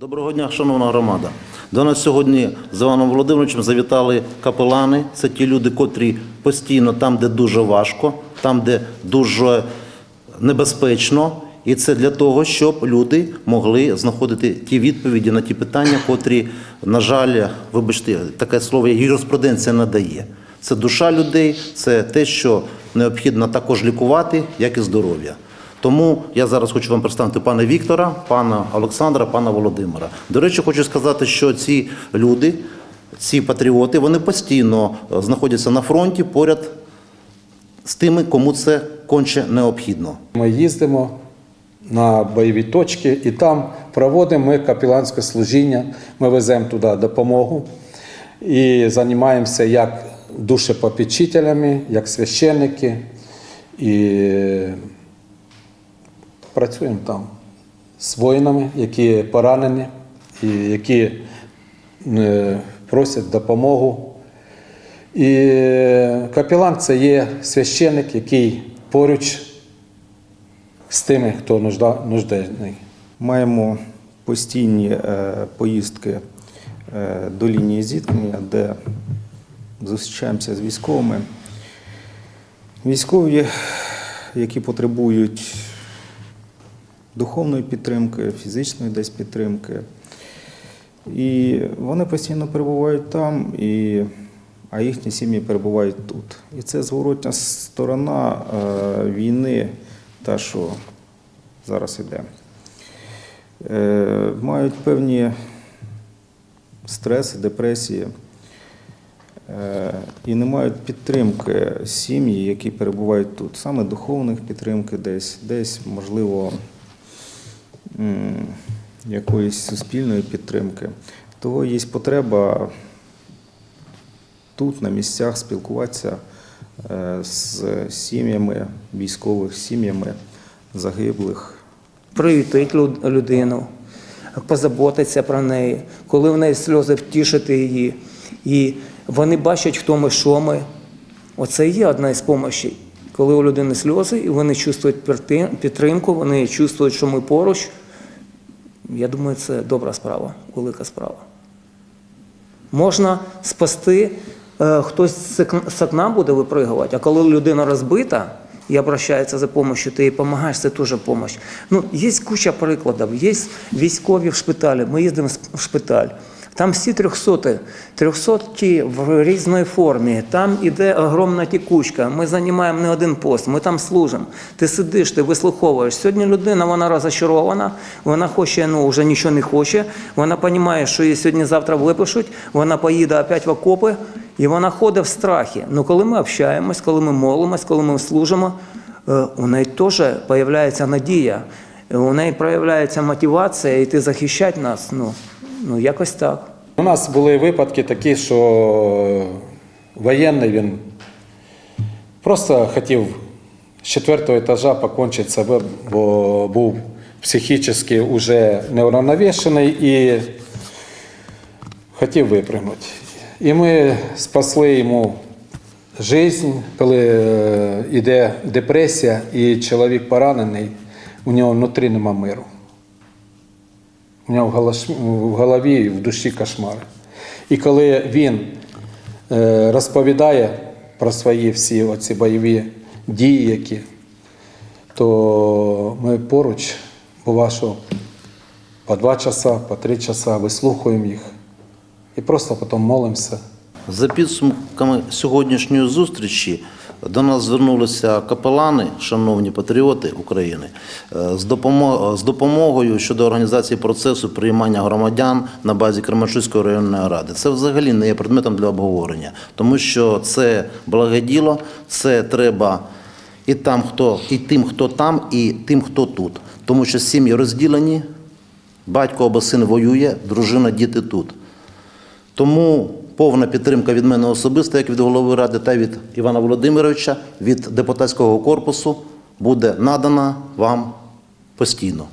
Доброго дня, шановна громада. До нас сьогодні з Іваном Володимировичем завітали капелани. Це ті люди, котрі постійно там, де дуже важко, там, де дуже небезпечно. І це для того, щоб люди могли знаходити ті відповіді на ті питання, котрі, на жаль, вибачте, таке слово юриспруденція надає. Це душа людей, це те, що необхідно також лікувати, як і здоров'я. Тому я зараз хочу вам представити пана Віктора, пана Олександра, пана Володимира. До речі, хочу сказати, що ці люди, ці патріоти, вони постійно е, знаходяться на фронті поряд з тими, кому це конче необхідно. Ми їздимо на бойові точки і там проводимо ми капіланське служіння. Ми веземо туди допомогу і займаємося як душепопечителями, як священники. І працюємо там з воїнами, які поранені, і які е, просять допомогу. І капелан це є священник, який поруч з тими, хто нужденний. Маємо постійні е, поїздки е, до лінії зіткнення, де зустрічаємося з військовими. Військові, які потребують духовної підтримки, фізичної десь підтримки. І вони постійно перебувають там, і, а їхні сім'ї перебувають тут. І це зворотня сторона е, війни, та, що зараз іде. Е, мають певні стреси, депресії е, і не мають підтримки сім'ї, які перебувають тут, саме духовних підтримки десь, десь, можливо, якоїсь суспільної підтримки. Того є потреба тут, на місцях, спілкуватися е, з сім'ями військових, сім'ями загиблих. привітить людину, позаботитися про неї, коли в неї сльози втішити її. І вони бачать, хто ми, що ми. Оце є одна із помощей. Коли у людини сльози, і вони чувствують підтримку, вони чувствують, що ми поруч. Я думаю, це добра справа, велика справа. Можна спасти, е, хтось з ок- з окна буде випригувати, а коли людина розбита і обращається за допомогою, ти їй допомагаєш, це теж допомога. Ну, є куча прикладів. Є військові в шпиталі. Ми їздимо в шпиталь. Там всі трьохсоти, трьохсотки в різній формі. Там іде огромна тікучка. Ми займаємо не один пост, ми там служимо. Ти сидиш, ти вислуховуєш. Сьогодні людина вона розочарована, вона хоче, ну вже нічого не хоче. Вона розуміє, що її сьогодні-завтра випишуть, вона поїде опять в окопи, і вона ходить в страхі. Ну коли ми общаємось, коли ми молимось, коли ми служимо, е, у неї теж з'являється надія. У неї проявляється мотивація йти захищати нас. Ну, ну якось так. У нас були випадки такі, що воєнний він просто хотів з четвертого етажа покончити себе, бо був психічно вже неуравновішений і хотів випрямити. І ми спасли йому життя, коли е, йде депресія, і чоловік поранений, у нього внутрі нема миру. У нього в голові і в душі кошмари. І коли він е, розповідає про свої всі оці бойові дії, які, то ми поруч, бува, що по два часа, по три часа вислухаємо їх і просто потім молимося. За підсумками сьогоднішньої зустрічі до нас звернулися капелани, шановні патріоти України, е, з допомо- з допомогою щодо організації процесу приймання громадян на базі Кременчуцької районної ради. Це взагалі не є предметом для обговорення, тому що це благе діло, це треба і там, хто і тим, хто там, і тим, хто тут. Тому що сім'ї розділені, батько або син воює, дружина, діти тут. Тому повна підтримка від мене особисто, як від голови ради, та від Івана Володимировича, від депутатського корпусу буде надана вам постійно.